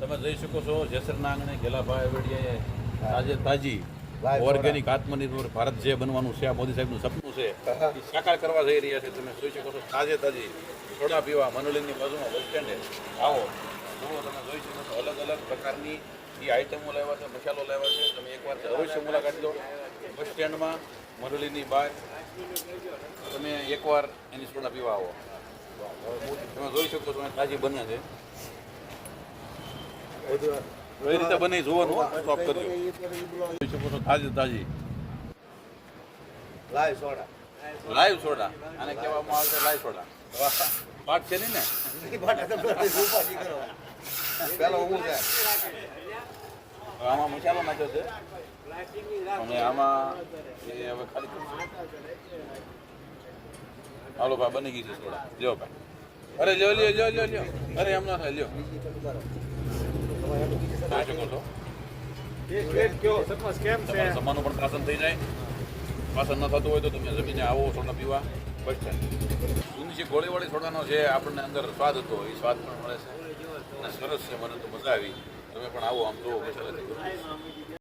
તમે જોઈ શકો છો જેસરના આંગણે ગેલાભાઈ વેડિયાએ આજે તાજી ઓર્ગેનિક આત્મનિર્ભર ભારત જે બનવાનું છે આ મોદી સાહેબનું સપનું છે એ સાકાર કરવા જઈ રહ્યા છે. તમે જોઈ શકો છો તાજે તાજી સોડા પીવા મનોલિંગની બાજુમાં બસ સ્ટેન્ડે આવો. જુઓ તમે જોઈ શકો છો અલગ અલગ પ્રકારની એ આઈટમો લાવ્યા છે મસાલો લાવ્યા છે. તમે એકવાર અવશ્ય મુલાકાત લો. બસ સ્ટેન્ડમાં મનોલીની બહાર તમે એકવાર એની સોડા પીવા આવો. તમે જોઈ શકો છો તાજી બને છે. કઈ રીતે બને જોવાનું સ્ટોપ કરજો તાજી તાજી. Live soda. Live soda. આને કહેવામાં આવે છે લાઈવ સોડા. પાઠ છે નહીં ને? પેલો હું છે? આમાં મસાલો નાખ્યો છે. અને આમાં એ હવે ખાલી હાલો ભાઈ બની ગઈ છે સોડા. લ્યો ભાઈ. અરે લ્યો લ્યો લ્યો લ્યો લ્યો. અરે એમ ના થાય લ્યો. છો? જમવાનું પણ પાસન થઈ જાય. પાસન ન થતું હોય તો તમે જમીને આવો સોડા પીવા. બસ ગોળીવાળી સોડાનો જે આપણને અંદર સ્વાદ હતો એ સ્વાદ પણ મળે છે. અને સરસ છે મને તો મજા આવી. તમે પણ આવો આમ તો મસાલાથી